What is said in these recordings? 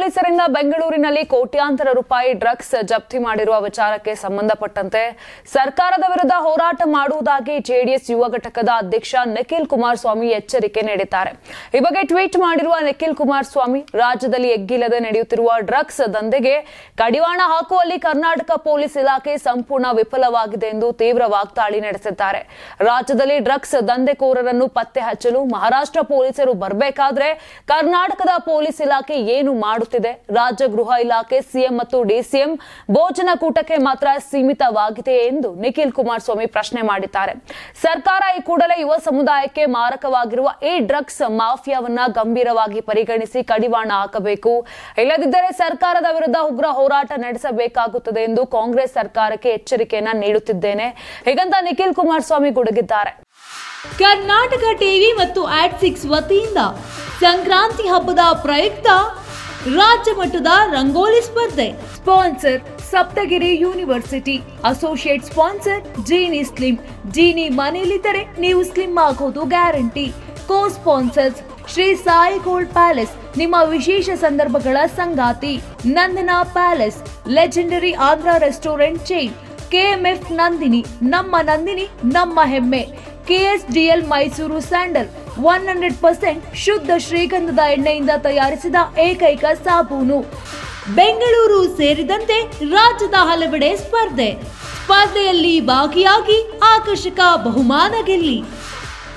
ಪೊಲೀಸರಿಂದ ಬೆಂಗಳೂರಿನಲ್ಲಿ ಕೋಟ್ಯಾಂತರ ರೂಪಾಯಿ ಡ್ರಗ್ಸ್ ಜಪ್ತಿ ಮಾಡಿರುವ ವಿಚಾರಕ್ಕೆ ಸಂಬಂಧಪಟ್ಟಂತೆ ಸರ್ಕಾರದ ವಿರುದ್ಧ ಹೋರಾಟ ಮಾಡುವುದಾಗಿ ಜೆಡಿಎಸ್ ಯುವ ಘಟಕದ ಅಧ್ಯಕ್ಷ ನಿಖಿಲ್ ಕುಮಾರಸ್ವಾಮಿ ಎಚ್ಚರಿಕೆ ನೀಡಿದ್ದಾರೆ. ಈ ಬಗ್ಗೆ ಟ್ವೀಟ್ ಮಾಡಿರುವ ನಿಖಿಲ್ ಕುಮಾರಸ್ವಾಮಿ, ರಾಜ್ಯದಲ್ಲಿ ಎಗ್ಗಿಲ್ಲದೆ ನಡೆಯುತ್ತಿರುವ ಡ್ರಗ್ಸ್ ದಂಧೆಗೆ ಕಡಿವಾಣ ಹಾಕುವಲ್ಲಿ ಕರ್ನಾಟಕ ಪೊಲೀಸ್ ಇಲಾಖೆ ಸಂಪೂರ್ಣ ವಿಫಲವಾಗಿದೆ ಎಂದು ತೀವ್ರ ವಾಗ್ದಾಳಿ ನಡೆಸಿದ್ದಾರೆ. ರಾಜ್ಯದಲ್ಲಿ ಡ್ರಗ್ಸ್ ದಂಧೆಕೋರರನ್ನು ಪತ್ತೆ ಹಚ್ಚಲು ಮಹಾರಾಷ್ಟ್ರ ಪೊಲೀಸರು ಬರಬೇಕಾದ್ರೆ ಕರ್ನಾಟಕದ ಪೊಲೀಸ್ ಇಲಾಖೆ ಏನು ಮಾಡುತ್ತಿದೆ ರಾಜ್ಯ ಗೃಹ ಇಲಾಖೆ, ಸಿಎಂ ಮತ್ತು ಡಿಸಿಎಂ ಭೋಜನ ಕೂಟಕ್ಕೆ ಮಾತ್ರ ಸೀಮಿತವಾಗಿದೆ ಎಂದು ನಿಖಿಲ್ ಕುಮಾರಸ್ವಾಮಿ ಪ್ರಶ್ನೆ ಮಾಡಿದ್ದಾರೆ. ಸರ್ಕಾರ ಈ ಕೂಡಲೇ ಯುವ ಸಮುದಾಯಕ್ಕೆ ಮಾರಕವಾಗಿರುವ ಈ ಡ್ರಗ್ಸ್ ಮಾಫಿಯಾವನ್ನ ಗಂಭೀರವಾಗಿ ಪರಿಗಣಿಸಿ ಕಡಿವಾಣ ಹಾಕಬೇಕು. ಇಲ್ಲದಿದ್ದರೆ ಸರ್ಕಾರದ ವಿರುದ್ಧ ಉಗ್ರ ಹೋರಾಟ ನಡೆಸಬೇಕಾಗುತ್ತದೆ ಎಂದು ಕಾಂಗ್ರೆಸ್ ಸರ್ಕಾರಕ್ಕೆ ಎಚ್ಚರಿಕೆಯನ್ನ ನೀಡುತ್ತಿದ್ದೇನೆ. ಹೀಗಂತ ನಿಖಿಲ್ ಕುಮಾರಸ್ವಾಮಿ ಗುಡುಗಿದ್ದಾರೆ. ಕರ್ನಾಟಕ ಟಿವಿ ಮತ್ತು ಆಡ್ ಸಿಕ್ಸ್ ವತಿಯಿಂದ ಸಂಕ್ರಾಂತಿ ಹಬ್ಬದ ಪ್ರಯುಕ್ತ ರಾಜ್ಯ ಮಟ್ಟದ ರಂಗೋಲಿ ಸ್ಪರ್ಧೆ. Sponsor Saptagiri university. Associate sponsor Jeeni slim Jeeni ಮನೆಯಲ್ಲಿದ್ದರೆ ನೀವು ಸ್ಲಿಮ್ ಆಗೋದು guarantee. Co sponsors Shri Sai gold palace, ನಿಮ್ಮ ವಿಶೇಷ ಸಂದರ್ಭಗಳ ಸಂಗಾತಿ. Nandana palace, legendary Andhra restaurant chain. KMF Nandini, ನಮ್ಮ ನಂದಿನಿ, ನಮ್ಮ ಹೆಮ್ಮೆ. KSDL Mysore sandal. One hundred percent ಶುದ್ಧ ಶ್ರೀಗಂಧದ ಎಣ್ಣೆಯಿಂದ ತಯಾರಿಸಿದ ಏಕೈಕ ಸಾಬೂನು. ಬೆಂಗಳೂರು ಸೇರಿದಂತೆ ರಾಜ್ಯದ ಹಲವೆಡೆ ಸ್ಪರ್ಧೆ. ಸ್ಪರ್ಧೆಯಲ್ಲಿ ಭಾಗಿಯಾಗಿ ಆಕರ್ಷಕ ಬಹುಮಾನ ಗೆಲ್ಲಿ.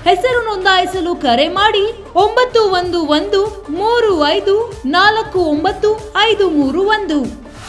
ಹೆಸರು ನೋಂದಾಯಿಸಲು ಕರೆ ಮಾಡಿ ಒಂಬತ್ತು ಒಂದು ಒಂದು ಮೂರು ಐದು ನಾಲ್ಕು ಒಂಬತ್ತು ಐದು ಮೂರು ಒಂದು.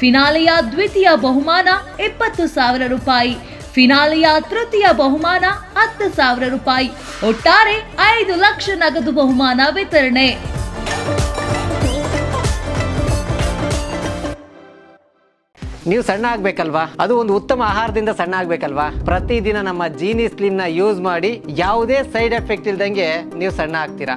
ಫಿನಾಲೆಯ ದ್ವಿತೀಯ ಬಹುಮಾನ ಇಪ್ಪತ್ತು ಸಾವಿರ ರೂಪಾಯಿ. ಫಿನಾಲೆಯ ತೃತೀಯ ಬಹುಮಾನ ಹತ್ತು ಸಾವಿರ ರೂಪಾಯಿ. ಒಟ್ಟಾರೆ ಐದು ಲಕ್ಷ ನಗದು ಬಹುಮಾನ ವಿತರಣೆ. ನೀವು ಸಣ್ಣ ಆಗ್ಬೇಕಲ್ವಾ? ಅದು ಒಂದು ಉತ್ತಮ ಆಹಾರದಿಂದ ಸಣ್ಣ ಆಗ್ಬೇಕಲ್ವಾ? ಪ್ರತಿದಿನ ನಮ್ಮ ಜೀನಿ ಸ್ಲಿಮ್ನ ಯೂಸ್ ಮಾಡಿ ಯಾವುದೇ ಸೈಡ್ ಎಫೆಕ್ಟ್ ಇಲ್ದಂಗೆ ನೀವು ಸಣ್ಣ ಆಗ್ತೀರಾ?